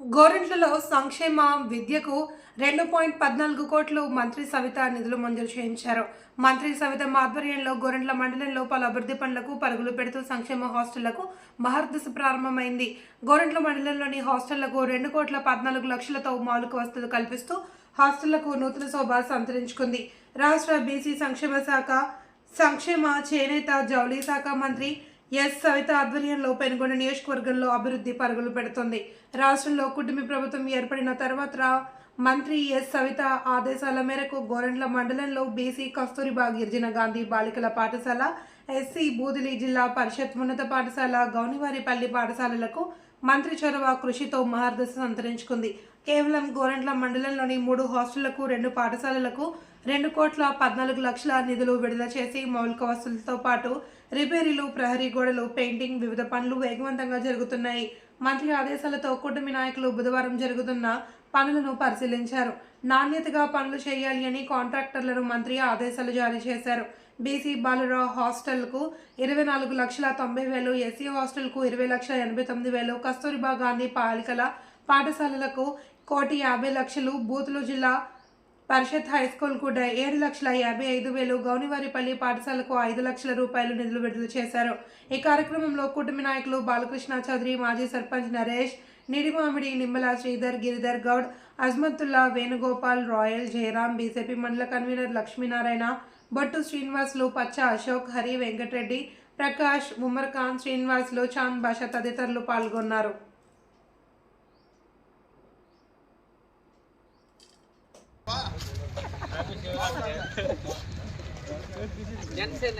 గోరెంట్లలో సంక్షేమ విద్యకు రెండు పాయింట్ పద్నాలుగు కోట్లు మంత్రి సవిత నిధులు మంజూరు చేయించారు. మంత్రి సవిత ఆధ్వర్యంలో గోరెంట్ల మండలంలో పలు అభివృద్ధి పనులకు పరుగులు పెడుతూ సంక్షేమ హాస్టళ్ళకు మహర్దశ ప్రారంభమైంది. గోరెంట్ల మండలంలోని హాస్టళ్ళకు రెండు కోట్ల పద్నాలుగు లక్షలతో మౌలిక వసతులు కల్పిస్తూ హాస్టళ్ళకు నూతన శోభ సంతరించుకుంది. రాష్ట్ర బీసీ సంక్షేమ శాఖ సంక్షేమ చేనేత జౌళి శాఖ మంత్రి ఎస్ సవిత ఆధ్వర్యంలో పెనుగొండ నియోజకవర్గంలో అభివృద్ధి పరుగులు పెడుతోంది. రాష్ట్రంలో కుటుంబ ప్రభుత్వం ఏర్పడిన తర్వాత మంత్రి ఎస్ సవిత ఆదేశాల మేరకు గోరంట్ల మండలంలో బీసీ కస్తూరిబా గిరిజన గాంధీ బాలికల పాఠశాల ఎస్సీ బూదిలి జిల్లా పరిషత్ ఉన్నత పాఠశాల గౌనివారిపల్లి పాఠశాలలకు మంత్రి చొరవ కృషితో మహర్దశ సంతరించుకుంది. కేవలం గోరెంట్ల మండలంలోని మూడు హాస్టళ్ళకు రెండు పాఠశాలలకు రెండు కోట్ల పద్నాలుగు లక్షల నిధులు విడుదల చేసి మౌలిక వసతులతో పాటు రిపేరీలు ప్రహరీ గోడలు పెయింటింగ్ వివిధ పనులు వేగవంతంగా జరుగుతున్నాయి. మంత్రి ఆదేశాలతో కూటమి నాయకులు బుధవారం జరుగుతున్న పనులను పరిశీలించారు. నాణ్యతగా పనులు చేయాలి అని కాంట్రాక్టర్లను మంత్రి ఆదేశాలు జారీ చేశారు. బీసీ బాలురావు హాస్టల్కు ఇరవై నాలుగు లక్షల తొంభై వేలు ఎస్సీ హాస్టల్కు ఇరవై లక్షల ఎనభై తొమ్మిది వేలు కస్తూరిబా గాంధీ బాలికల పాఠశాలలకు కోటి యాభై లక్షలు బూతులు జిల్లా పరిషత్ హై స్కూల్ కూడా ఏడు లక్షల యాభై ఐదు వేలు గౌనివారిపల్లి పాఠశాలకు ఐదు లక్షల రూపాయలు నిధులు విడుదల చేశారు. ఈ కార్యక్రమంలో కూటమి నాయకులు బాలకృష్ణ చౌదరి మాజీ సర్పంచ్ నరేష్ నిడిమామిడి నిమ్మల శ్రీధర్ గిరిధర్ గౌడ్ అజ్మతుల్లా వేణుగోపాల్ రాయల్ జయరాం బీజేపీ మండల కన్వీనర్ లక్ష్మీనారాయణ బొట్టు శ్రీనివాసులు పచ్చ అశోక్ హరి వెంకటరెడ్డి ప్రకాష్ ఉమర్ ఖాన్ శ్రీనివాసులు చాంద్ బాషా తదితరులు పాల్గొన్నారు. జనసేన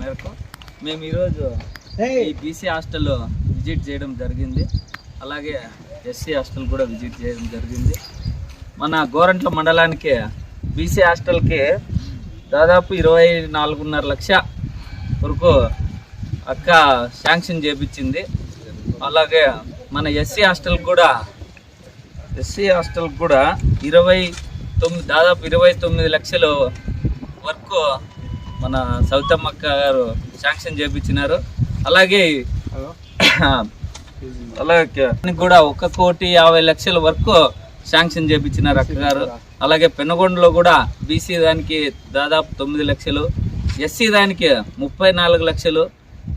మేరకు మేము ఈరోజు ఈ బీసీ హాస్టల్ విజిట్ చేయడం జరిగింది. అలాగే ఎస్సీ హాస్టల్ కూడా విజిట్ చేయడం జరిగింది. మన గోరంట్ల మండలానికి బీసీ హాస్టల్కి దాదాపు ఇరవై నాలుగున్నర లక్ష వరకు అక్క శాంక్షన్ చేపించింది. అలాగే మన ఎస్సీ హాస్టల్ కూడా ఎస్సీ హాస్టల్ కూడా ఇరవై తొమ్మిది దాదాపు ఇరవై తొమ్మిది లక్షలు వరకు మన సౌతమ్మక్క గారు శాంక్షన్ చేపించినారు. అలాగే అలాగే కూడా ఒక కోటి యాభై లక్షల వరకు శాంక్షన్ చేపించినారు అక్క గారు. అలాగే పెనుగొండలో కూడా బీసీ దానికి దాదాపు తొమ్మిది లక్షలు ఎస్సీ దానికి ముప్పై నాలుగు లక్షలు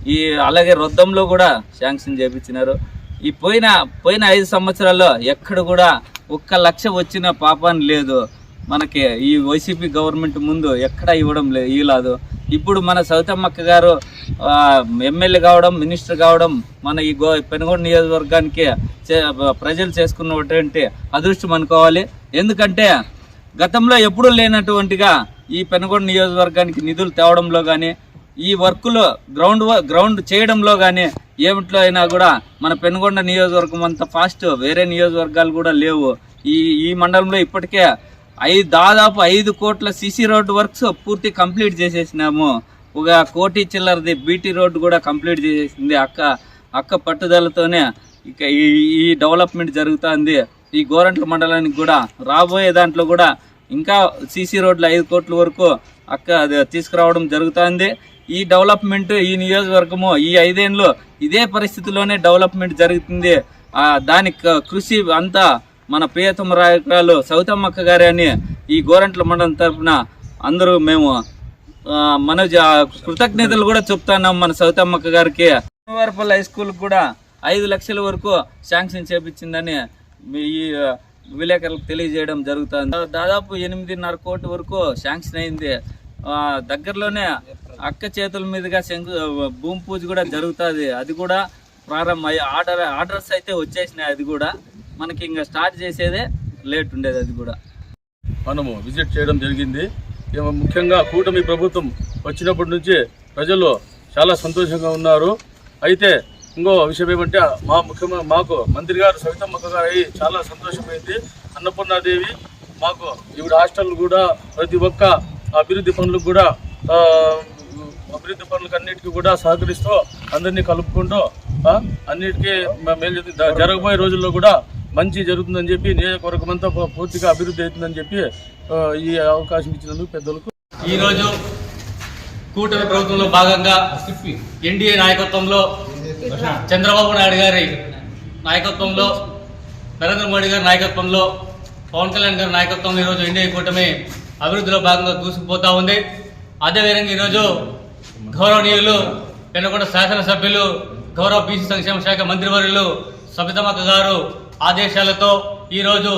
ఈ అలాగే రొద్దంలో కూడా శాంక్షన్ చేపించినారు. ఈ పోయిన పోయిన ఐదు సంవత్సరాల్లో ఎక్కడ కూడా ఒక్క లక్ష వచ్చిన పాపాన్ని లేదు. మనకి ఈ వైసీపీ గవర్నమెంట్ ముందు ఎక్కడా ఇవ్వడం లేదు ఇవ్వలేదు ఇప్పుడు మన సౌతమ్మక్క గారు ఎమ్మెల్యే కావడం మినిస్టర్ కావడం మన ఈ గో పెనుగొండ నియోజకవర్గానికి చే- ప్రజలు చేసుకున్నటువంటి అదృష్టం అనుకోవాలి. ఎందుకంటే గతంలో ఎప్పుడూ లేనటువంటిగా ఈ పెనుగొండ నియోజకవర్గానికి నిధులు తేవడంలో కానీ ఈ వర్క్లో గ్రౌండ్ గ్రౌండ్ చేయడంలో కానీ ఏమిట్లో అయినా కూడా మన పెనుగొండ నియోజకవర్గం అంత ఫాస్ట్ వేరే నియోజకవర్గాలు కూడా లేవు. ఈ ఈ మండలంలో ఇప్పటికే ఐదు దాదాపు ఐదు కోట్ల సిసి రోడ్డు వర్క్స్ పూర్తి కంప్లీట్ చేసేసినాము. ఒక కోటి చిల్లరది బీటీ రోడ్డు కూడా కంప్లీట్ చేసేసింది అక్క అక్క పట్టుదలతోనే ఇక ఈ ఈ డెవలప్మెంట్ జరుగుతుంది. ఈ గోరంట్ల మండలానికి కూడా రాబోయే దాంట్లో కూడా ఇంకా సీసీ రోడ్లు ఐదు కోట్ల వరకు అక్క అది తీసుకురావడం జరుగుతుంది. ఈ డెవలప్మెంట్ ఈ నియోజకవర్గము ఈ ఐదేళ్ళు ఇదే పరిస్థితిలోనే డెవలప్మెంట్ జరుగుతుంది. దానికి కృషి అంతా మన ప్రియతమ రాయకురాలు సౌతమ్మక్క గారి అని ఈ గోరంట్ల మండలం తరఫున అందరూ మేము మన కృతజ్ఞతలు కూడా చెప్తున్నాం మన సౌతమ్మక్క గారికి. వారిపల్లి హై స్కూల్ కూడా ఐదు లక్షల వరకు శాంక్షన్ చేపించిందని ఈ విలేకరులకు తెలియజేయడం జరుగుతుంది. దాదాపు ఎనిమిదిన్నర కోటి వరకు శాంక్షన్ అయింది. దగ్గరలోనే అక్క చేతుల మీదుగా శంకు భూమి పూజ కూడా జరుగుతుంది. అది కూడా ప్రారంభం అయ్యి ఆర్డర్ ఆర్డర్స్ అయితే వచ్చేసినాయి అది కూడా. మనకి ఇంకా స్టార్ట్ చేసేదే లేట్ ఉండేది అది కూడా. మనము విజిట్ చేయడం జరిగింది. ముఖ్యంగా కూటమి ప్రభుత్వం వచ్చినప్పటి నుంచి ప్రజలు చాలా సంతోషంగా ఉన్నారు. అయితే ఇంకో విషయం ఏమంటే మా ముఖ్యమంత్రి మాకు మంత్రి గారు సవితమ్మ గారు అయ్యి చాలా సంతోషమైంది. అన్నపూర్ణాదేవి మాకు ఈవిడ హాస్టల్ కూడా ప్రతి ఒక్క అభివృద్ధి పనులకు కూడా అభివృద్ధి పనులకు అన్నిటికీ కూడా సహకరిస్తూ అందరినీ కలుపుకుంటూ అన్నిటికీ మేలు జరగబోయే రోజుల్లో కూడా మంచి జరుగుతుందని చెప్పి నియోజకవర్గం అంతా పూర్తిగా అభివృద్ధి అవుతుందని చెప్పి ఈ అవకాశం ఇచ్చినందుకు పెద్దలకు. ఈరోజు కూటమి ప్రభుత్వంలో భాగంగా ఎన్డీఏ నాయకత్వంలో చంద్రబాబు నాయుడు గారి నాయకత్వంలో నరేంద్ర మోడీ గారి నాయకత్వంలో పవన్ కళ్యాణ్ గారి నాయకత్వంలో ఈరోజు ఎన్డీఏ కూటమి అభివృద్ధిలో భాగంగా దూసుకుపోతా ఉంది. అదేవిధంగా ఈరోజు గౌరవనీయులు పెనుకొండ శాసనసభ్యులు గౌరవ బీసీ సంక్షేమ శాఖ మంత్రివర్యులు సబితమ్మక్క గారు ఆదేశాలతో ఈరోజు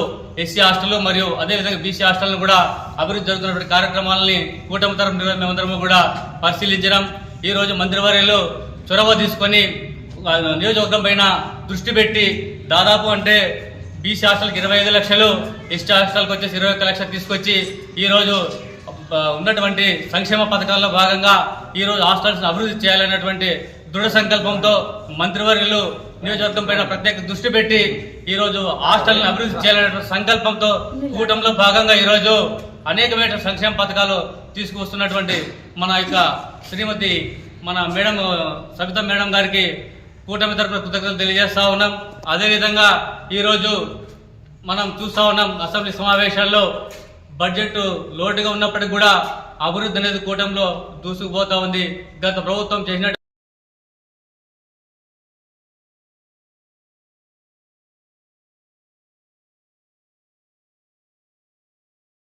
ఎస్సీ హాస్టల్ మరియు అదేవిధంగా బీసీ హాస్టల్ను కూడా అభివృద్ధి జరుగుతున్నటువంటి కార్యక్రమాలని కూటమి తరఫున మేమందరము కూడా పరిశీలించడం ఈరోజు మంత్రివర్యులు చొరవ తీసుకొని నియోజకవర్గం పైన దృష్టి పెట్టి దాదాపు అంటే బీసీ హాస్టల్కి ఇరవై ఐదు లక్షలు ఎస్టీ హాస్టల్కి వచ్చేసి ఇరవై ఒక్క లక్షలు తీసుకొచ్చి ఈరోజు ఉన్నటువంటి సంక్షేమ పథకాల్లో భాగంగా ఈరోజు హాస్టల్స్ని అభివృద్ధి చేయాలనేటువంటి దృఢ సంకల్పంతో మంత్రివర్యులు నియోజకవర్గం పైన ప్రత్యేక దృష్టి పెట్టి ఈరోజు హాస్టల్ని అభివృద్ధి చేయాలనేటువంటి సంకల్పంతో కూటంలో భాగంగా ఈరోజు అనేకమైన సంక్షేమ పథకాలు తీసుకువస్తున్నటువంటి మన యొక్క శ్రీమతి మన మేడం సబిత మేడం గారికి కూటమి తరపున కృతజ్ఞతలు తెలియజేస్తా ఉన్నాం. అదేవిధంగా ఈరోజు మనం చూస్తా ఉన్నాం అసెంబ్లీ సమావేశాల్లో బడ్జెట్ లోటుగా ఉన్నప్పటికీ కూడా అభివృద్ధి అనేది కూటమిలో దూసుకుపోతా ఉంది. గత ప్రభుత్వం చేసినట్టు